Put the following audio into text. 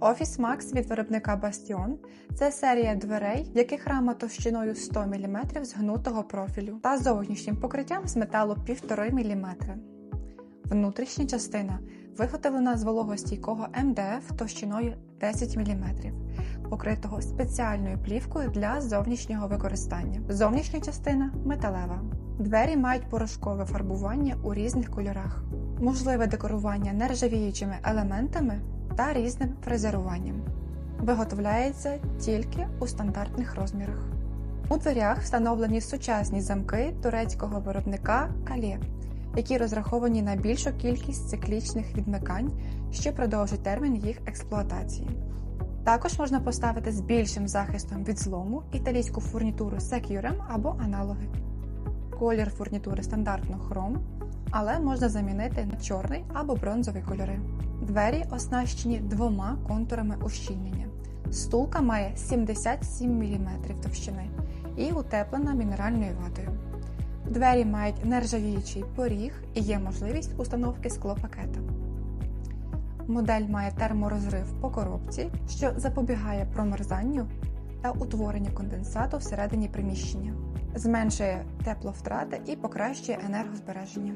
Office Max від виробника Bastion – це серія дверей, в яких рама товщиною 100 мм згнутого профілю та зовнішнім покриттям з металу 1,5 мм. Внутрішня частина виготовлена з вологостійкого МДФ товщиною 10 мм, покритого спеціальною плівкою для зовнішнього використання. Зовнішня частина металева. Двері мають порошкове фарбування у різних кольорах, можливе декорування нержавіючими елементами та різним фрезеруванням. Виготовляється тільки у стандартних розмірах. У дверях встановлені сучасні замки турецького виробника Калє, які розраховані на більшу кількість циклічних відмикань, що продовжить термін їх експлуатації. Також можна поставити з більшим захистом від злому італійську фурнітуру Securem або аналоги. Колір фурнітури стандартно хром, але можна замінити на чорний або бронзовий кольори. Двері оснащені двома контурами ущільнення. Стулка має 77 мм товщини і утеплена мінеральною ватою. Двері мають нержавіючий поріг і є можливість установки склопакета. Модель має терморозрив по коробці, що запобігає промерзанню та утворенню конденсату всередині приміщення, зменшує тепловтрати і покращує енергозбереження.